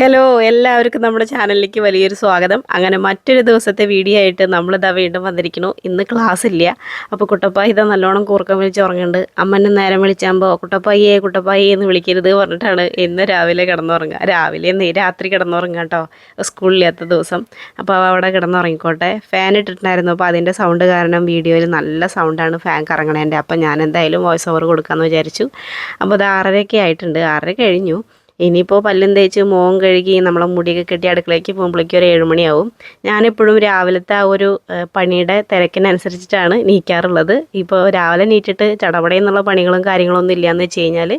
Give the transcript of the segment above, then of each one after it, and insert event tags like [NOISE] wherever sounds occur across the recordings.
Hello എല്ലാവർക്കും നമ്മുടെ ചാനലിലേക്ക് വലിയൊരു സ്വാഗതം. അങ്ങനെ മറ്റൊരു ദിവസത്തെ വീഡിയോ ആയിട്ട് നമ്മളിതാ വീണ്ടും വന്നിരിക്കുന്നു. ഇന്ന് ക്ലാസ് ഇല്ല. അപ്പോൾ കുട്ടപ്പായി ഇതാ നല്ലോണം കൂർക്കം വിളിച്ച് ഉറങ്ങുന്നുണ്ട്. അമ്മനെ നേരം വിളിച്ചാകുമ്പോൾ കുട്ടപ്പായിയെ കുട്ടപ്പായി എന്ന് വിളിക്കരുത് പറഞ്ഞിട്ടാണ് ഇന്ന് രാവിലെ കിടന്നുറങ്ങുക. രാവിലെ നീ രാത്രി കിടന്നുറങ്ങുക കേട്ടോ. സ്കൂളില്ലാത്ത ദിവസം. അപ്പോൾ അവിടെ കിടന്നുറങ്ങിക്കോട്ടെ. ഫാൻ ഇട്ടിട്ടുണ്ടായിരുന്നു. അപ്പോൾ അതിന്റെ സൗണ്ട് കാരണം വീഡിയോയിൽ നല്ല സൗണ്ടാണ് ഫാൻ കറങ്ങണേന്റെ അപ്പോൾ ഞാൻ എന്തായാലും വോയിസ് ഓവർ കൊടുക്കാമെന്ന് വിചാരിച്ചു. അപ്പോൾ അത് ആറരയൊക്കെ ആയിട്ടുണ്ട്. ആറര കഴിഞ്ഞു. ഇനിയിപ്പോൾ പല്ലും തേച്ച് മോൻ കഴുകി നമ്മളെ മുടിയൊക്കെ കെട്ടി അടുക്കളയ്ക്ക് പോകുമ്പോഴേക്കും ഒരു ഏഴുമണിയാവും. ഞാനെപ്പോഴും രാവിലത്തെ ആ ഒരു പണിയുടെ തിരക്കിനനുസരിച്ചിട്ടാണ് നീക്കാറുള്ളത്. ഇപ്പോൾ രാവിലെ നീറ്റിട്ട് ചടപടയെന്നുള്ള പണികളും കാര്യങ്ങളൊന്നും ഇല്ലയെന്ന് വെച്ച് കഴിഞ്ഞാൽ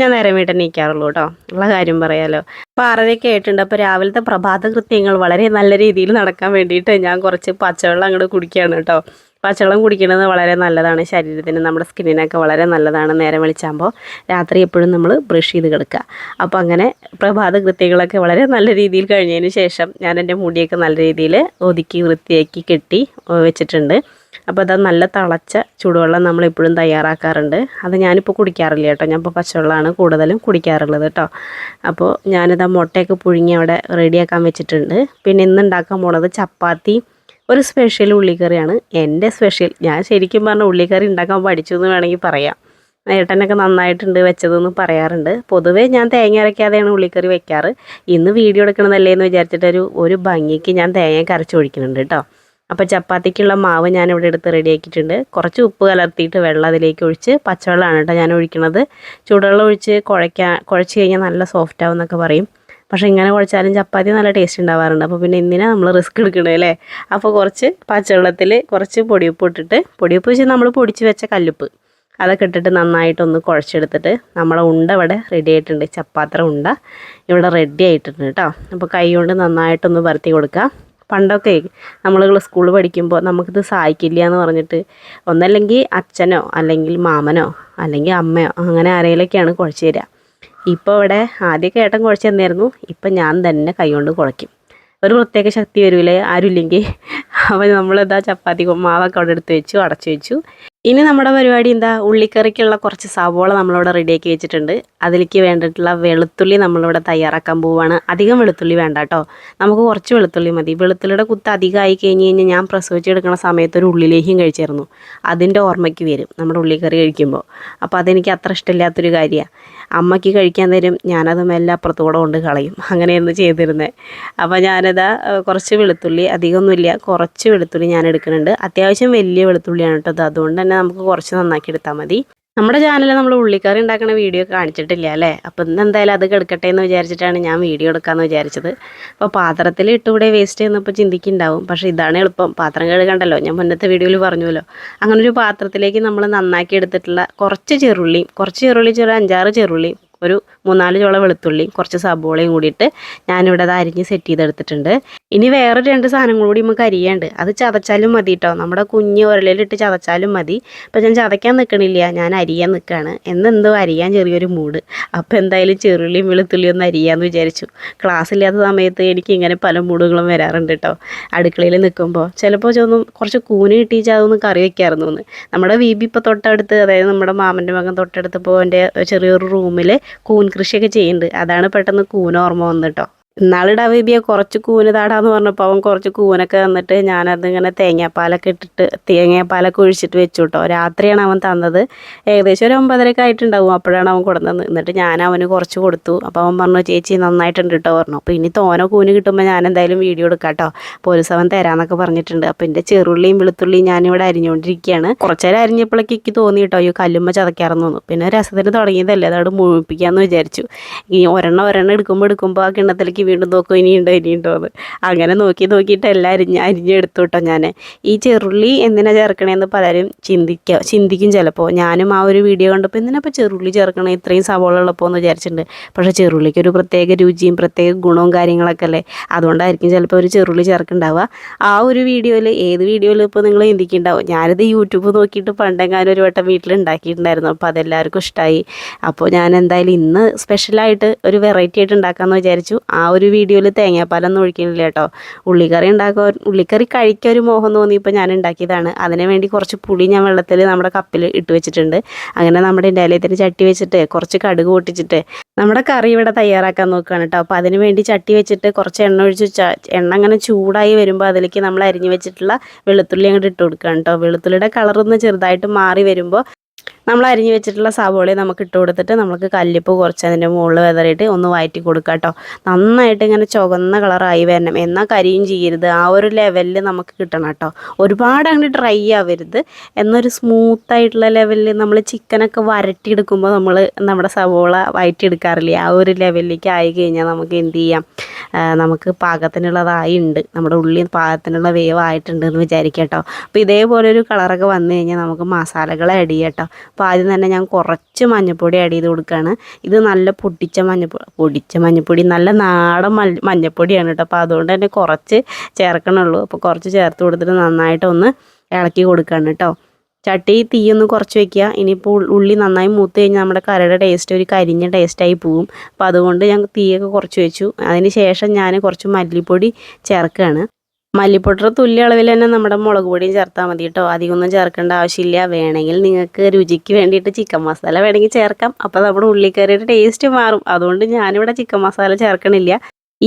ഞാൻ നേരം വീട്ടിൽ നീക്കാറുള്ളൂ കേട്ടോ. ഉള്ള കാര്യം പറയാലോ. അപ്പോൾ ആറരയൊക്കെ ആയിട്ടുണ്ട്. അപ്പോൾ രാവിലത്തെ പ്രഭാത കൃത്യങ്ങൾ വളരെ നല്ല രീതിയിൽ നടക്കാൻ വേണ്ടിയിട്ട് ഞാൻ കുറച്ച് പച്ചവെള്ളം അങ്ങോട്ട് കുടിക്കുകയാണ് കേട്ടോ. പച്ചവെള്ളം കുടിക്കുന്നത് വളരെ നല്ലതാണ്. ശരീരത്തിന് നമ്മുടെ സ്കിന്നിനൊക്കെ വളരെ നല്ലതാണ്. നേരം വെളിച്ചാകുമ്പോൾ രാത്രി എപ്പോഴും നമ്മൾ ബ്രഷ് ചെയ്ത് കിടക്കുക. അപ്പോൾ അങ്ങനെ പ്രഭാത കൃത്യങ്ങളൊക്കെ വളരെ നല്ല രീതിയിൽ കഴിഞ്ഞതിന് ശേഷം ഞാൻ എന്റെ മുടിയൊക്കെ നല്ല രീതിയിൽ ഒതുക്കി വൃത്തിയാക്കി കെട്ടി വെച്ചിട്ടുണ്ട്. അപ്പോൾ അത് നല്ല തിളച്ച ചൂടുവെള്ളം നമ്മളെപ്പോഴും തയ്യാറാക്കാറുണ്ട്. അത് ഞാനിപ്പോൾ കുടിക്കാറില്ല കേട്ടോ. ഞാൻ ഇപ്പോൾ പച്ചവെള്ളമാണ് കൂടുതലും കുടിക്കാറുള്ളത് കേട്ടോ. അപ്പോൾ ഞാനിത് മുട്ടയൊക്കെ പുഴുങ്ങി അവിടെ റെഡിയാക്കാൻ വെച്ചിട്ടുണ്ട്. പിന്നെ ഇന്ന് ഉണ്ടാക്കാൻ പോണത് ചപ്പാത്തി ഒരു സ്പെഷ്യൽ ഉള്ളിക്കറിയാണ്. എന്റെ സ്പെഷ്യൽ ഞാൻ ശരിക്കും പറഞ്ഞ ഉള്ളിക്കറി ഉണ്ടാക്കാൻ പഠിച്ചു എന്ന് വേണമെങ്കിൽ പറയാം. ഏട്ടനൊക്കെ നന്നായിട്ടുണ്ട് വെച്ചതെന്ന് പറയാറുണ്ട്. പൊതുവേ ഞാൻ തേങ്ങ അരയ്ക്കാതെയാണ് ഉള്ളിക്കറി വെക്കാറ്. ഇന്ന് വീഡിയോ എടുക്കണതല്ലേ എന്ന് വിചാരിച്ചിട്ടൊരു ഒരു ഭംഗിക്ക് ഞാൻ തേങ്ങ കരച്ച് ഒഴിക്കുന്നുണ്ട് കേട്ടോ. അപ്പോൾ ചപ്പാത്തിക്കുള്ള മാവ് ഞാൻ ഇവിടെ എടുത്ത് റെഡിയാക്കിയിട്ടുണ്ട് കുറച്ച് ഉപ്പ് കലർത്തിയിട്ട് വെള്ളം അതിലേക്ക് ഒഴിച്ച് പച്ചവെള്ളമാണ് കേട്ടോ ഞാൻ ഒഴിക്കുന്നത് ചൂടുവെള്ളം ഒഴിച്ച് കുഴയ്ക്കാൻ കുഴച്ച് കഴിഞ്ഞാൽ നല്ല സോഫ്റ്റ് ആവും എന്നൊക്കെ പറയും. പക്ഷേ ഇങ്ങനെ കുഴച്ചാലും ചപ്പാത്തി നല്ല ടേസ്റ്റ് ഉണ്ടാവാറുണ്ട്. അപ്പോൾ പിന്നെ എന്തിനാണ് നമ്മൾ റിസ്ക് എടുക്കണേ അല്ലേ? അപ്പോൾ കുറച്ച് പച്ചവെള്ളത്തിൽ കുറച്ച് പൊടിയുപ്പ് ഇട്ടിട്ട് പൊടിയുപ്പ് വെച്ച് നമ്മൾ പൊടിച്ച് വെച്ച കല്ലുപ്പ്. അതൊക്കെ ഇട്ടിട്ട് നന്നായിട്ടൊന്ന് കുഴച്ചെടുത്തിട്ട് നമ്മളെ ഉണ്ട ഇവിടെ റെഡി ആയിട്ടുണ്ട്. ചപ്പാത്ര ഉണ്ട ഇവിടെ റെഡി ആയിട്ടുണ്ട് കേട്ടോ അപ്പോൾ കൈ കൊണ്ട് നന്നായിട്ടൊന്ന് പരത്തി കൊടുക്കുക പണ്ടൊക്കെ നമ്മൾ സ്കൂളിൽ പഠിക്കുമ്പോൾ നമുക്കിത് സഹായിക്കില്ല എന്ന് പറഞ്ഞിട്ട് ഒന്നല്ലെങ്കിൽ അച്ഛനോ അല്ലെങ്കിൽ മാമനോ അല്ലെങ്കിൽ അമ്മയോ അങ്ങനെ ആരെങ്കിലൊക്കെയാണ് കുഴച്ച് തരിക. ഇപ്പോൾ ഇവിടെ ആദ്യമൊക്കെ ഏട്ടൻ കുഴച്ച് തന്നായിരുന്നു. ഇപ്പം ഞാൻ തന്നെ കൈകൊണ്ട് കുഴയ്ക്കും. ഒരു പ്രത്യേക ശക്തി വരൂലേ? ആരുമില്ലെങ്കിൽ. അവൻ നമ്മളിതാ ചപ്പാത്തി മാവൊക്കെ അവിടെ എടുത്ത് വെച്ചു അടച്ചു വെച്ചു. ഇനി നമ്മുടെ പരിപാടി എന്താ? ഉള്ളിക്കറിക്കുള്ള കുറച്ച് സവോള നമ്മളിവിടെ റെഡിയാക്കി വെച്ചിട്ടുണ്ട്. അതിലേക്ക് വേണ്ടിയിട്ടുള്ള വെളുത്തുള്ളി നമ്മളിവിടെ തയ്യാറാക്കാൻ പോവുകയാണ് അധികം വെളുത്തുള്ളി വേണ്ട കേട്ടോ. നമുക്ക് കുറച്ച് വെളുത്തുള്ളി മതി. വെളുത്തുള്ളിയുടെ കുത്ത് അധികമായി കഴിഞ്ഞ് കഴിഞ്ഞാൽ ഞാൻ പ്രസവിച്ചെടുക്കുന്ന സമയത്ത് ഒരു ഉള്ളിലേക്കും കഴിച്ചിരുന്നു അതിന്റെ ഓർമ്മയ്ക്ക് വരും നമ്മുടെ ഉള്ളിക്കറി കഴിക്കുമ്പോൾ. അപ്പോൾ അതെനിക്ക് അത്ര ഇഷ്ടമില്ലാത്തൊരു കാര്യമാണ്. അമ്മയ്ക്ക് കഴിക്കാൻ തരും ഞാനത് മെല്ലെ അപ്പുറത്തൂടെ കൊണ്ട് കളയും. അങ്ങനെയായിരുന്നു ചെയ്തിരുന്നത് അപ്പോൾ ഞാനത് കുറച്ച് വെളുത്തുള്ളി അധികമൊന്നുമില്ല കുറച്ച് വെളുത്തുള്ളി ഞാൻ എടുക്കുന്നുണ്ട്. അത്യാവശ്യം വലിയ വെളുത്തുള്ളിയാണ് കേട്ടോ അത് അതുകൊണ്ട് തന്നെ നമുക്ക് കുറച്ച് നന്നാക്കി എടുത്താൽ മതി. നമ്മുടെ ചാനലിൽ നമ്മൾ ഉള്ളിക്കറി ഉണ്ടാക്കുന്ന വീഡിയോ കാണിച്ചിട്ടില്ല അല്ലേ? അപ്പോൾ ഇന്ന് എന്തായാലും അത് കിടക്കട്ടെ എന്ന് വിചാരിച്ചിട്ടാണ് ഞാൻ വീഡിയോ എടുക്കാമെന്ന് വിചാരിച്ചത്. അപ്പോൾ പാത്രത്തിൽ ഇട്ടുകൂടെ വേസ്റ്റ് ചെയ്യുന്നപ്പോൾ ചിന്തിക്കുന്നുണ്ടാവും. പക്ഷേ ഇതാണ് എളുപ്പം. പാത്രം കഴുകണ്ടല്ലോ. ഞാൻ മുന്നത്തെ വീഡിയോയിൽ പറഞ്ഞുവല്ലോ. അങ്ങനെ ഒരു പാത്രത്തിലേക്ക് നമ്മൾ നന്നാക്കി എടുത്തിട്ടുള്ള കുറച്ച് ചെറുള്ളിയും കുറച്ച് ചെറുള്ളി ചെറു അഞ്ചാറ് ചെറുള്ളിയും ഒരു മൂന്നാൽ ചോള വെളുത്തുള്ളിയും കുറച്ച് സബോളയും കൂടിയിട്ട് ഞാനിവിടെ അത് അരിഞ്ഞ് സെറ്റ് ചെയ്തെടുത്തിട്ടുണ്ട്. ഇനി വേറെ രണ്ട് സാധനങ്ങൾ കൂടി നമുക്ക് അരിയാണ്ട് അത് ചതച്ചാലും മതി കേട്ടോ നമ്മുടെ കുഞ്ഞ് ഉരലിലിട്ട് ചതച്ചാലും മതി. അപ്പം ഞാൻ ചതയ്ക്കാൻ നിൽക്കണില്ല ഞാൻ അരിയാൻ നിൽക്കുകയാണ് എന്നെന്തോ അരിയാൻ ചെറിയൊരു മൂഡ്. അപ്പോൾ എന്തായാലും ചെറുള്ളിയും വെളുത്തുള്ളിയും ഒന്ന് അരിയാന്ന് വിചാരിച്ചു. ക്ലാസ് ഇല്ലാത്ത സമയത്ത് എനിക്ക് ഇങ്ങനെ പല മൂഡുകളും വരാറുണ്ട് കേട്ടോ അടുക്കളയിൽ നിൽക്കുമ്പോൾ ചിലപ്പോൾ ചോന്നും കുറച്ച് കൂന് കിട്ടിയിച്ചാൽ അതൊന്ന് കറി വയ്ക്കാമായിരുന്നു എന്ന് നമ്മുടെ വീബി ഇപ്പോൾ തൊട്ടടുത്ത് അതായത് നമ്മുടെ മാമന്റെ മകൻ തൊട്ടടുത്ത് ഇപ്പോൾ എന്റെ ചെറിയൊരു റൂമിൽ കൂൻ കൃഷിയൊക്കെ ചെയ്യുന്നുണ്ട്. അതാണ് പെട്ടെന്ന് കൂന ഓർമ്മ വന്നത് കേട്ടോ ഇന്നാൾ ഡവീബിയെ കുറച്ച് കൂനതാടാന്ന് പറഞ്ഞപ്പോൾ അവൻ കുറച്ച് കൂനൊക്കെ തന്നിട്ട് ഞാനതിങ്ങനെ തേങ്ങാപ്പാലൊക്കെ ഇട്ടിട്ട് തേങ്ങാപ്പാലൊക്കെ ഒഴിച്ചിട്ട് വെച്ചു കേട്ടോ രാത്രിയാണ് അവൻ തന്നത്. ഏകദേശം ഒരു ഒമ്പതരയൊക്കെ ആയിട്ടുണ്ടാവും. അപ്പോഴാണ് അവൻ കൊടുത്തത് എന്നിട്ട് ഞാൻ അവന് കുറച്ച് കൊടുത്തു. അപ്പോൾ അവൻ പറഞ്ഞു ചേച്ചി നന്നായിട്ടുണ്ട് കേട്ടോ പറഞ്ഞു. അപ്പോൾ ഇനി തോന കൂന് കിട്ടുമ്പോൾ ഞാൻ എന്തായാലും വീഡിയോ എടുക്കാം കേട്ടോ പോലീസ് അവൻ തരാമെന്നൊക്കെ പറഞ്ഞിട്ടുണ്ട്. അപ്പോൾ എന്റെ ചെറുള്ളിയും വെളുത്തുള്ളിയും ഞാനിവിടെ അരിഞ്ഞുകൊണ്ടിരിക്കുകയാണ് കുറച്ച് നേരം അരിഞ്ഞപ്പോഴേക്ക് എനിക്ക് തോന്നി കേട്ടോ ഈ കല്ലുമ്മ ചതയ്ക്കാറെന്ന് തോന്നുന്നു. പിന്നെ രസത്തിന് തുടങ്ങിയതല്ലേ? അതവിടെ മുഴുപ്പിക്കാമെന്ന് വിചാരിച്ചു. ഈ ഒരെണ്ണം ഒരെണ്ണം എടുക്കുമ്പോൾ എടുക്കുമ്പോൾ ആ കിണ്ണത്തിലേക്ക് വീണ്ടും നോക്കും ഇനിയുണ്ടോ ഇനിയുണ്ടോ എന്ന് അങ്ങനെ നോക്കി നോക്കിയിട്ട് എല്ലാം അരിഞ്ഞ് അരിഞ്ഞെടുത്തു കേട്ടോ ഞാൻ ഈ ചെറുള്ളി എന്തിനാ ചേർക്കണേന്ന് പലരും ചിന്തിക്കുക ചിന്തിക്കും ചിലപ്പോൾ ഞാനും ആ ഒരു വീഡിയോ കണ്ടപ്പോൾ എന്തിനാപ്പോൾ ചെറുള്ളി ചേർക്കണേ? ഇത്രയും സവോള ഉള്ളപ്പോൾ എന്ന് വിചാരിച്ചിട്ടുണ്ട്. പക്ഷേ ചെറുള്ളിക്ക് ഒരു പ്രത്യേക രുചിയും പ്രത്യേക ഗുണവും കാര്യങ്ങളൊക്കെ അല്ലേ? അതുകൊണ്ടായിരിക്കും ചിലപ്പോൾ ഒരു ചെറുള്ളി ചേർക്കുന്നുണ്ടാവുക. ആ ഒരു വീഡിയോയിൽ ഏത് വീഡിയോയിൽ ഇപ്പോൾ നിങ്ങൾ ചിന്തിക്കുന്നുണ്ടാവും? ഞാനിത് യൂട്യൂബ് നോക്കിയിട്ട് പണ്ടെങ്ങാനും ഒരു വട്ടം വീട്ടിൽ ഉണ്ടാക്കിയിട്ടുണ്ടായിരുന്നു അപ്പോൾ അതെല്ലാവർക്കും ഇഷ്ടമായി അപ്പോൾ ഞാൻ എന്തായാലും ഇന്ന് സ്പെഷ്യലായിട്ട് ഒരു വെറൈറ്റി ആയിട്ട് ഉണ്ടാക്കാമെന്ന് വിചാരിച്ചു. ആ ഒരു വീഡിയോയിൽ തേങ്ങാപ്പാലൊന്നും ഒഴിക്കുന്നില്ല കേട്ടോ. ഉള്ളിക്കറി ഉണ്ടാക്കാൻ ഉള്ളിക്കറി കഴിക്കാൻ ഒരു മോഹം തോന്നിയപ്പോൾ ഞാൻ ഉണ്ടാക്കിയതാണ്. അതിന് വേണ്ടി കുറച്ച് പുളി ഞാൻ വെള്ളത്തിൽ നമ്മുടെ കപ്പിൽ ഇട്ട് വെച്ചിട്ടുണ്ട്. അങ്ങനെ നമ്മുടെ ഇൻഡാലയത്തിന് ചട്ടി വെച്ചിട്ട് കുറച്ച് കടുക് പൊട്ടിച്ചിട്ട് നമ്മുടെ കറി ഇവിടെ തയ്യാറാക്കാൻ നോക്കുകയാണ് കേട്ടോ. അപ്പോൾ അതിന് വേണ്ടി ചട്ടി വെച്ചിട്ട് കുറച്ച് എണ്ണ ഒഴിച്ച് എണ്ണ അങ്ങനെ ചൂടായി വരുമ്പോൾ അതിലേക്ക് നമ്മൾ അരിഞ്ഞു വെച്ചിട്ടുള്ള വെളുത്തുള്ളി അങ്ങോട്ട് ഇട്ട് കൊടുക്കുകയാണ് കേട്ടോ. വെളുത്തുള്ളിയുടെ കളറൊന്ന് ചെറുതായിട്ട് മാറി വരുമ്പോൾ നമ്മൾ അരിഞ്ഞു വെച്ചിട്ടുള്ള സവോളയെ നമുക്ക് ഇട്ട് കൊടുത്തിട്ട് നമുക്ക് കല്ലിപ്പ് കുറച്ച് അതിന്റെ മുകളിൽ വെതറിയിട്ട് ഒന്ന് വയറ്റി കൊടുക്കുക കേട്ടോ. നന്നായിട്ട് ഇങ്ങനെ ചുവന്ന കളറായി വരണം. എന്നാൽ കരിയും ചെയ്യരുത് ആ ഒരു ലെവലിൽ നമുക്ക് കിട്ടണം കേട്ടോ. ഒരുപാട് അങ്ങോട്ട് ഡ്രൈ ആവരുത്. എന്നൊരു സ്മൂത്ത് ആയിട്ടുള്ള ലെവലിൽ നമ്മൾ ചിക്കനൊക്കെ വരട്ടിയെടുക്കുമ്പോൾ നമ്മൾ നമ്മുടെ സവോള വയറ്റിയെടുക്കാറില്ലേ? ആ ഒരു ലെവലിലേക്ക് ആയി കഴിഞ്ഞാൽ നമുക്ക് എന്ത് ചെയ്യാം? നമുക്ക് പാകത്തിനുള്ളതായി ഉണ്ട്. നമ്മുടെ ഉള്ളി പാകത്തിനുള്ള വേവ് ആയിട്ടുണ്ട് എന്ന് വിചാരിക്കാം കേട്ടോ. അപ്പോൾ ഇതേപോലെ ഒരു കളറൊക്കെ വന്നു കഴിഞ്ഞാൽ നമുക്ക് മസാലകൾ ആഡ് കേട്ടോ. അപ്പോൾ ആദ്യം തന്നെ ഞാൻ കുറച്ച് മഞ്ഞൾപ്പൊടി ആഡ് ചെയ്ത് കൊടുക്കുകയാണ് ഇത് നല്ല പൊടിച്ച മഞ്ഞൾപ്പൊടി പൊടിച്ച മഞ്ഞൾപ്പൊടി നല്ല നാടൻ മഞ്ഞ മഞ്ഞൾപ്പൊടിയാണ് കേട്ടോ അപ്പോൾ അതുകൊണ്ട് തന്നെ കുറച്ച് ചേർക്കണുള്ളൂ. അപ്പോൾ കുറച്ച് ചേർത്ത് കൊടുത്തിട്ട് നന്നായിട്ടൊന്ന് ഇളക്കി കൊടുക്കുകയാണ് കേട്ടോ ചട്ടി തീയൊന്ന് കുറച്ച് വെക്കുക. ഇനിയിപ്പോൾ ഉള്ളി നന്നായി മൂത്ത് കഴിഞ്ഞാൽ നമ്മുടെ കറിയുടെ ടേസ്റ്റ് ഒരു കരിഞ്ഞ ടേസ്റ്റായി പോകും. അപ്പോൾ അതുകൊണ്ട് ഞാൻ തീയൊക്കെ കുറച്ച് വെച്ചു. അതിന് ശേഷം ഞാൻ കുറച്ച് മല്ലിപ്പൊടി ചേർക്കുകയാണ് മല്ലിപ്പൊടിയുടെ തുല്യ അളവിൽ തന്നെ നമ്മുടെ മുളക് പൊടിയും ചേർത്താൽ മതി കേട്ടോ. അധികമൊന്നും ചേർക്കേണ്ട ആവശ്യമില്ല. വേണമെങ്കിൽ നിങ്ങൾക്ക് രുചിക്ക് വേണ്ടിയിട്ട് ചിക്കൻ മസാല വേണമെങ്കിൽ ചേർക്കാം. അപ്പോൾ നമ്മുടെ ഉള്ളിക്കറിയുടെ ടേസ്റ്റ് മാറും. അതുകൊണ്ട് ഞാനിവിടെ ചിക്കൻ മസാല ചേർക്കണില്ല.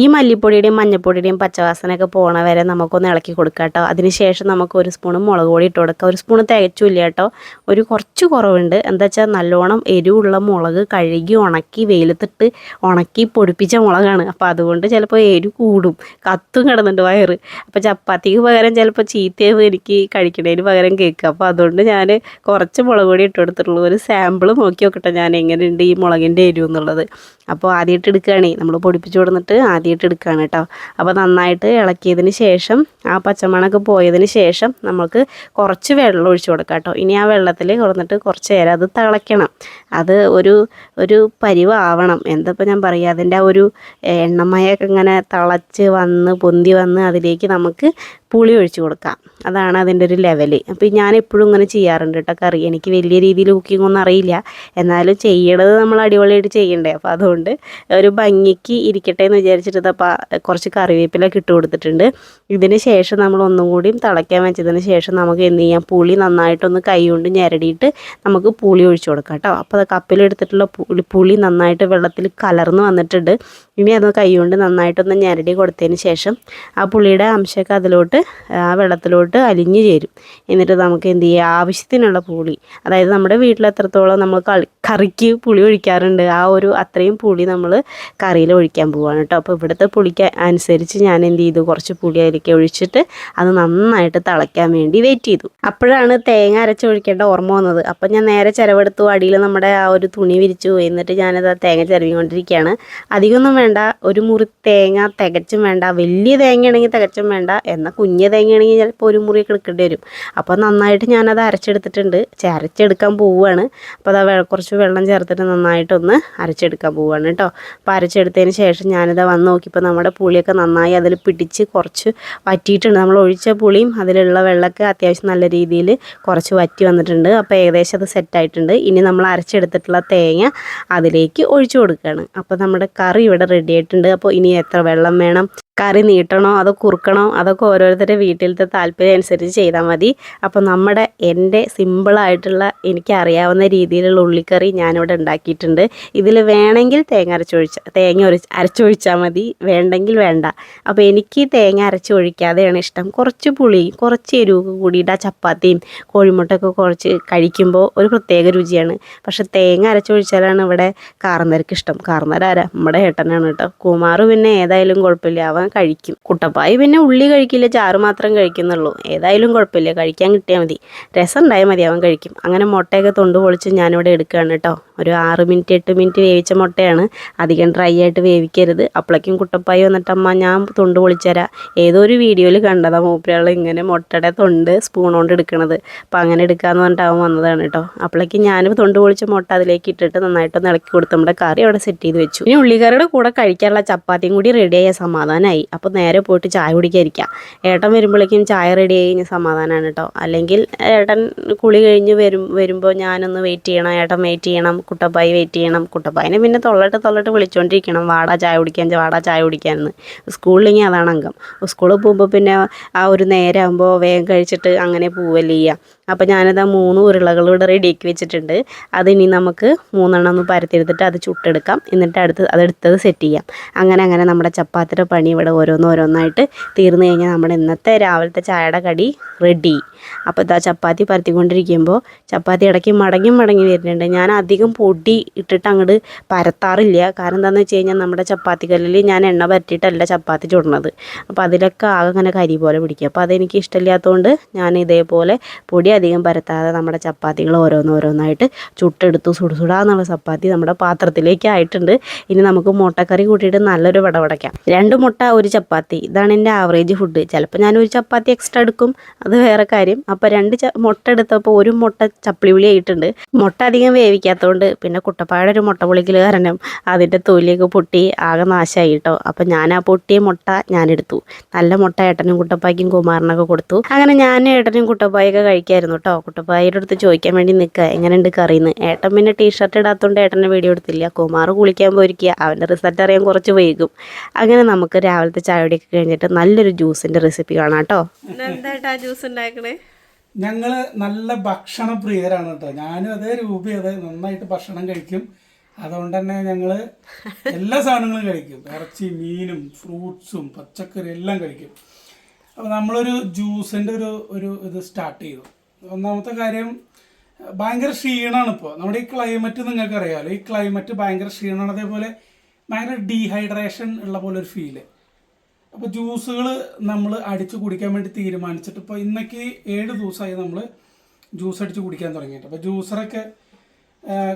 ഈ മല്ലിപ്പൊടിയുടെയും മഞ്ഞൾപ്പൊടിയുടെയും പച്ചവാസനയൊക്കെ പോണ വരെ നമുക്കൊന്ന് ഇളക്കി കൊടുക്കാം കേട്ടോ. അതിനുശേഷം നമുക്ക് ഒരു സ്പൂൺ മുളക് പൊടി ഇട്ട് കൊടുക്കാം. ഒരു സ്പൂൺ തികച്ചില്ല കേട്ടോ. ഒരു കുറച്ച് കുറവുണ്ട്. എന്താ വെച്ചാൽ നല്ലോണം എരിവുള്ള മുളക് കഴുകി ഉണക്കി വെയിലത്തിട്ട് ഉണക്കി പൊടിപ്പിച്ച മുളകാണ്. അപ്പോൾ അതുകൊണ്ട് ചിലപ്പോൾ എരി കൂടും. കത്തും കിടന്നുണ്ട് വയറ്. അപ്പോൾ ചപ്പാത്തിക്ക് പകരം ചിലപ്പോൾ ചീത്തയാവും എനിക്ക് കഴിക്കണതിന് പകരം കേൾക്കുക അപ്പോൾ അതുകൊണ്ട് ഞാൻ കുറച്ച് മുളക് പൊടി ഇട്ട് കൊടുത്തിട്ടുള്ളൂ ഒരു സാമ്പിൾ നോക്കി നോക്കട്ടെ ഞാൻ എങ്ങനെയുണ്ട് ഈ മുളകിന്റെ എരിവ് എന്നുള്ളത്. അപ്പോൾ ആദ്യമായിട്ട് എടുക്കുകയാണേ. നമ്മൾ പൊടിപ്പിച്ച് കൊടുത്തിട്ട് ആദ്യമായിട്ട് എടുക്കുകയാണ് കേട്ടോ. അപ്പോൾ നന്നായിട്ട് ഇളക്കിയതിന് ശേഷം ആ പച്ചമണക്ക് പോയതിന് ശേഷം നമുക്ക് കുറച്ച് വെള്ളം ഒഴിച്ചു കൊടുക്കാം കേട്ടോ. ഇനി ആ വെള്ളത്തിൽ കൊടുത്തിട്ട് കുറച്ച് നേരം അത് തിളയ്ക്കണം. അത് ഒരു ഒരു പരിവാവണം. എന്തപ്പോൾ ഞാൻ പറയുക അതിന്റെ ആ ഒരു എണ്ണമയൊക്കെ ഇങ്ങനെ തിളച്ച് വന്ന് പൊന്തി വന്ന് അതിലേക്ക് നമുക്ക് പുളി ഒഴിച്ച് കൊടുക്കാം. അതാണ് അതിന്റെ ഒരു ലെവൽ. അപ്പോൾ ഞാൻ എപ്പോഴും ഇങ്ങനെ ചെയ്യാറുണ്ട് കേട്ടോ കറി. എനിക്ക് വലിയ രീതിയിൽ കുക്കിംഗ് ഒന്നും അറിയില്ല. എന്നാലും ചെയ്യണത് നമ്മൾ അടിപൊളിയായിട്ട് ചെയ്യണ്ടേ. അപ്പോൾ അതുകൊണ്ട് ഒരു ഭംഗിക്ക് ഇരിക്കട്ടെ എന്ന് വിചാരിച്ചിട്ട് അപ്പോൾ കുറച്ച് കറിവേപ്പിലൊക്കെ ഇട്ട് കൊടുത്തിട്ടുണ്ട്. ഇതിന് ശേഷം നമ്മൾ ഒന്നും കൂടിയും തിളയ്ക്കാൻ വെച്ചതിന് ശേഷം നമുക്ക് എന്ത് ചെയ്യാം? പുളി നന്നായിട്ടൊന്ന് കൈ കൊണ്ട് ഞെരടിയിട്ട് നമുക്ക് പുളി ഒഴിച്ച് കൊടുക്കാം കേട്ടോ. അപ്പോൾ അത് കപ്പിലെടുത്തിട്ടുള്ള പുളി പുളി നന്നായിട്ട് വെള്ളത്തിൽ കലർന്ന് വന്നിട്ടുണ്ട്. ഇനി അത് കൈ കൊണ്ട് നന്നായിട്ടൊന്ന് ഞെരടി കൊടുത്തതിന് ശേഷം ആ പുളിയുടെ അംശമൊക്കെ അതിലോട്ട് ആ വെള്ളത്തിലോട്ട് അലിഞ്ഞു ചേരും. എന്നിട്ട് നമുക്ക് എന്ത് ചെയ്യുക ആവശ്യത്തിനുള്ള പുളി. അതായത് നമ്മുടെ വീട്ടിൽ എത്രത്തോളം നമ്മൾ കറിക്ക് പുളി ഒഴിക്കാറുണ്ട് ആ ഒരു അത്രയും പുളി നമ്മൾ കറിയിൽ ഒഴിക്കാൻ പോവുകയാണ് കേട്ടോ. അപ്പോൾ ഇവിടുത്തെ പുളിക്ക് അനുസരിച്ച് ഞാൻ എന്ത് ചെയ്തു കുറച്ച് പുളി അതിലേക്ക് ഒഴിച്ചിട്ട് അത് നന്നായിട്ട് തിളയ്ക്കാൻ വേണ്ടി വെയിറ്റ് ചെയ്തു. അപ്പോഴാണ് തേങ്ങ അരച്ച് ഒഴിക്കേണ്ട ഓർമ്മ വന്നത്. അപ്പം ഞാൻ നേരെ ചിലവെടുത്തു അടിയിൽ നമ്മുടെ ആ ഒരു തുണി വിരിച്ചു എന്നിട്ട് ഞാനത് തേങ്ങ ചിരവിക്കൊണ്ടിരിക്കുകയാണ്. അധികമൊന്നും വേണ്ട ഒരു മുറി തേങ്ങ തികച്ചും വേണ്ട വലിയ തേങ്ങയാണെങ്കിൽ തികച്ചും വേണ്ട എന്നാൽ കുഞ്ഞ തേങ്ങയാണെങ്കിൽ ചിലപ്പോൾ ഒരു മുറിയൊക്കെ എടുക്കേണ്ടി വരും. അപ്പോൾ നന്നായിട്ട് ഞാനത് അരച്ചെടുത്തിട്ടുണ്ട്. അരച്ചെടുക്കാൻ പോവുകയാണ്. അപ്പോൾ അത് കുറച്ച് വെള്ളം ചേർത്തിട്ട് നന്നായിട്ടൊന്ന് അരച്ചെടുക്കാൻ പോവുകയാണ് കേട്ടോ. അപ്പോൾ അരച്ചെടുത്തതിന് ശേഷം ഞാനിത് വന്ന് നോക്കിയപ്പോൾ നമ്മുടെ പുളിയൊക്കെ നന്നായി അതിൽ പിടിച്ച് കുറച്ച് വറ്റിയിട്ടുണ്ട്. നമ്മൾ ഒഴിച്ച പുളിയും അതിലുള്ള വെള്ളമൊക്കെ അത്യാവശ്യം നല്ല രീതിയിൽ കുറച്ച് വറ്റി വന്നിട്ടുണ്ട്. അപ്പോൾ ഏകദേശം അത് സെറ്റായിട്ടുണ്ട് ഇനി നമ്മൾ അരച്ചെടുത്തിട്ടുള്ള തേങ്ങ അതിലേക്ക് ഒഴിച്ചു കൊടുക്കുകയാണ്. അപ്പോൾ നമ്മുടെ കറി ഇവിടെ റെഡി ആയിട്ടുണ്ട്. അപ്പോൾ ഇനി എത്ര വെള്ളം വേണം? കറി നീട്ടണോ അതോ കുറുക്കണോ അതൊക്കെ ഓരോരുത്തരുടെ വീട്ടിലത്തെ താല്പര്യം അനുസരിച്ച് ചെയ്താൽ മതി. അപ്പോൾ നമ്മുടെ എന്റെ സിമ്പിളായിട്ടുള്ള എനിക്കറിയാവുന്ന രീതിയിലുള്ള ഉള്ളിക്കറി ഞാനിവിടെ ഉണ്ടാക്കിയിട്ടുണ്ട്. ഇതിൽ വേണമെങ്കിൽ തേങ്ങ അരച്ചൊഴിച്ച തേങ്ങ ഒരു അരച്ചൊഴിച്ചാൽ മതി. വേണ്ടെങ്കിൽ വേണ്ട. അപ്പോൾ എനിക്ക് തേങ്ങ അരച്ചൊഴിക്കാതെയാണ് ഇഷ്ടം. കുറച്ച് പുളി കുറച്ച് എരിവ് കൂടിയിട്ട് ആ ചപ്പാത്തിയും കോഴിമുട്ടയൊക്കെ കുറച്ച് കഴിക്കുമ്പോൾ ഒരു പ്രത്യേക രുചിയാണ്. പക്ഷേ തേങ്ങ അരച്ചൊഴിച്ചാലാണ് ഇവിടെ കാർന്നരക്ക് ഇഷ്ടം. കാർന്നരാരാ നമ്മുടെ ഏട്ടനാണ് കേട്ടോ. കുമാറ് പിന്നെ ഏതായാലും കുഴപ്പമില്ല. അവൻ കഴിക്കും. കുട്ടപ്പായി പിന്നെ ഉള്ളി കഴിക്കില്ല ചാറ് മാത്രം കഴിക്കുന്നുള്ളൂ. ഏതായാലും കുഴപ്പമില്ല. കഴിക്കാൻ കിട്ടിയാൽ മതി. രസം ഉണ്ടായാൽ മതി അവൻ കഴിക്കും. അങ്ങനെ മുട്ടയൊക്കെ തൊണ്ട് പൊളിച്ച് ഞാനിവിടെ എടുക്കുകയാണ് കേട്ടോ. ഒരു ആറ് മിനിറ്റ് എട്ട് മിനിറ്റ് വേവിച്ച മുട്ടയാണ്. അധികം ഡ്രൈ ആയിട്ട് വേവിക്കരുത്. അപ്പോഴേക്കും കുട്ടപ്പായി വന്നിട്ട് അമ്മ ഞാൻ തൊണ്ട് പൊളിച്ചുതരാം ഏതോ ഒരു വീഡിയോയിൽ കണ്ടതാ മൂപ്പരാൾ ഇങ്ങനെ മുട്ടയുടെ തൊണ്ട് സ്പൂൺ കൊണ്ട് എടുക്കണത്. അപ്പം അങ്ങനെ എടുക്കാമെന്ന് പറഞ്ഞിട്ട് അവൻ വന്നതാണ് കേട്ടോ. അപ്പോഴേക്കും ഞാൻ തൊണ്ട് പൊളിച്ച മുട്ട അതിലേക്ക് ഇട്ടിട്ട് നന്നായിട്ടൊന്ന് ഇളക്കി കൊടുത്ത് നമ്മുടെ കറി അവിടെ സെറ്റ് ചെയ്ത് വെച്ചു. ഇനി ഉള്ളിക്കറിയുടെ കൂടെ കഴിക്കാനുള്ള ചപ്പാത്തിയും കൂടി റെഡിയായ സമാധാനമായി അപ്പോൾ നേരെ പോയിട്ട് ചായ കുടിക്കാതിരിക്കാം. ഏട്ടൻ വരുമ്പോഴേക്കും ചായ റെഡി ആയി കഴിഞ്ഞ സമാധാനമാണ് കേട്ടോ അല്ലെങ്കിൽ ഏട്ടൻ കുളി കഴിഞ്ഞ് വരും വരുമ്പോൾ ഞാനൊന്ന് വെയിറ്റ് ചെയ്യണം ഏട്ടൻ വെയിറ്റ് ചെയ്യണം കുട്ടപ്പായി വെയിറ്റ് ചെയ്യണം. കുട്ടപ്പായിനെ പിന്നെ തൊള്ളട്ട് തൊള്ളട്ട് വിളിച്ചുകൊണ്ടിരിക്കണം വാടാ ചായ കുടിക്കാൻ വാടാ ചായ കുടിക്കാമെന്ന് സ്കൂളിലെങ്കിൽ അതാണ് അംഗം. സ്കൂളിൽ പോകുമ്പോൾ പിന്നെ ആ ഒരു നേരമാകുമ്പോൾ വേഗം കഴിച്ചിട്ട് അങ്ങനെ പോവല്ലേ ചെയ്യുക അപ്പോൾ ഞാനത് മൂന്ന് ഉരുളകൾ ഇവിടെ റെഡിയാക്കി വെച്ചിട്ടുണ്ട്. അതിനി നമുക്ക് മൂന്നെണ്ണം ഒന്ന് പരത്തിയെടുത്തിട്ട് അത് ചുട്ടെടുക്കാം. എന്നിട്ട് അടുത്ത് അതെടുത്തത് സെറ്റ് ചെയ്യാം. അങ്ങനെ അങ്ങനെ നമ്മുടെ ചപ്പാത്തിയുടെ പണി ഇവിടെ ഓരോന്നോരോന്നായിട്ട് തീർന്നു കഴിഞ്ഞാൽ നമ്മുടെ ഇന്നത്തെ രാവിലത്തെ ചായയുടെ കടി റെഡി അപ്പോൾ ഇതാ ചപ്പാത്തി പരത്തിക്കൊണ്ടിരിക്കുമ്പോൾ ചപ്പാത്തി ഇടയ്ക്ക് മടങ്ങി മടങ്ങി വരുന്നുണ്ട്. ഞാൻ അധികം പൊടി ഇട്ടിട്ട് അങ്ങോട്ട് പരത്താറില്ല. കാരണം എന്താണെന്ന് വെച്ച് കഴിഞ്ഞാൽ നമ്മുടെ ചപ്പാത്തി കല്ലിൽ ഞാൻ എണ്ണ പരത്തിയിട്ടല്ല ചപ്പാത്തി ചുടണത്. അപ്പോൾ അതിലൊക്കെ ആകെ അങ്ങനെ കരി പോലെ പിടിക്കുക അപ്പോൾ അതെനിക്ക് ഇഷ്ടമില്ലാത്തതുകൊണ്ട് ഞാൻ ഇതേപോലെ പൊടി അധികം പരത്താതെ നമ്മുടെ ചപ്പാത്തികൾ ഓരോന്നോരോന്നായിട്ട് ചുട്ടെടുത്തു. സുടുസുടാന്നുള്ള ചപ്പാത്തി നമ്മുടെ പാത്രത്തിലേക്ക് ആയിട്ടുണ്ട്. ഇനി നമുക്ക് മുട്ടക്കറി കൂട്ടിയിട്ട് നല്ലൊരു വിടവടയ്ക്കാം രണ്ട് മുട്ട ഒരു ചപ്പാത്തി. ഇതാണ് എന്റെ ആവറേജ് ഫുഡ് ചിലപ്പോൾ ഞാൻ ഒരു ചപ്പാത്തി എക്സ്ട്രാ എടുക്കും. അത് വേറെ കാര്യം. അപ്പോൾ രണ്ട് മുട്ട എടുത്തപ്പോൾ ഒരു മുട്ട ചപ്പിളിവിളി ആയിട്ടുണ്ട്. മുട്ട അധികം വേവിക്കാത്തതുകൊണ്ട് പിന്നെ കുട്ടപ്പായുടെ ഒരു മുട്ട പൊളിക്കൽ കാരണം അതിന്റെ തൊലിയൊക്കെ പൊട്ടി ആകെ നാശമായി കേട്ടോ അപ്പോൾ ഞാൻ ആ പൊട്ടിയ മുട്ട ഞാൻ എടുത്തു നല്ല മുട്ട ഏട്ടനും കുട്ടപ്പായ്ക്കും കുമാറിനൊക്കെ കൊടുത്തു. അങ്ങനെ ഞാൻ ഏട്ടനും കുട്ടപ്പായൊക്കെ കഴിക്കായിരുന്നു കേട്ടോ കുട്ടപ്പായുടെ അടുത്ത് ചോദിക്കാൻ വേണ്ടി നിൽക്കുക എങ്ങനെയുണ്ട് കറിയെന്ന് ഏട്ടൻ പിന്നെ ടീഷർട്ട് ഇടാത്തതുകൊണ്ട് ഏട്ടനെ വീഡിയോ എടുത്തില്ല. കുമാർ കുളിക്കാൻ പോയിരിക്കുക അവന്റെ റിസൾട്ട് അറിയാൻ കുറച്ച് വൈകും. അങ്ങനെ നമുക്ക് രാവിലത്തെ ചായയുടെയൊക്കെ കഴിഞ്ഞിട്ട് നല്ലൊരു ജ്യൂസിന്റെ റെസിപ്പി കാണാം കേട്ടോ ജ്യൂസ് ഉണ്ടാക്കണേ? ഞങ്ങൾ നല്ല ഭക്ഷണ പ്രിയരാണ് കേട്ടോ. ഞാനും അതേ രൂപ അതെ നന്നായിട്ട് ഭക്ഷണം കഴിക്കും. അതുകൊണ്ട് തന്നെ ഞങ്ങൾ എല്ലാ സാധനങ്ങളും കഴിക്കും. ഇറച്ചി മീനും ഫ്രൂട്ട്സും പച്ചക്കറി എല്ലാം കഴിക്കും. അപ്പോൾ നമ്മളൊരു ജ്യൂസിന്റെ ഒരു ഒരു ഇത് സ്റ്റാർട്ട് ചെയ്തു. ഒന്നാമത്തെ കാര്യം ഭയങ്കര ക്ഷീണമാണ് ഇപ്പോൾ നമ്മുടെ ഈ ക്ലൈമറ്റ് നിങ്ങൾക്ക് അറിയാമല്ലോ ഈ ക്ലൈമറ്റ് ഭയങ്കര ക്ഷീണമാണ് അതേപോലെ ഭയങ്കര ഡീഹൈഡ്രേഷൻ ഉള്ള പോലെ ഒരു ഫീൽ. അപ്പോൾ ജ്യൂസുകൾ നമ്മൾ അടിച്ച് കുടിക്കാൻ വേണ്ടി തീരുമാനിച്ചിട്ട് ഇപ്പോൾ ഇന്നേക്ക് ഏഴ് ദിവസമായി നമ്മൾ ജ്യൂസ് അടിച്ച് കുടിക്കാൻ തുടങ്ങിയിട്ട്. അപ്പോൾ ജ്യൂസറൊക്കെ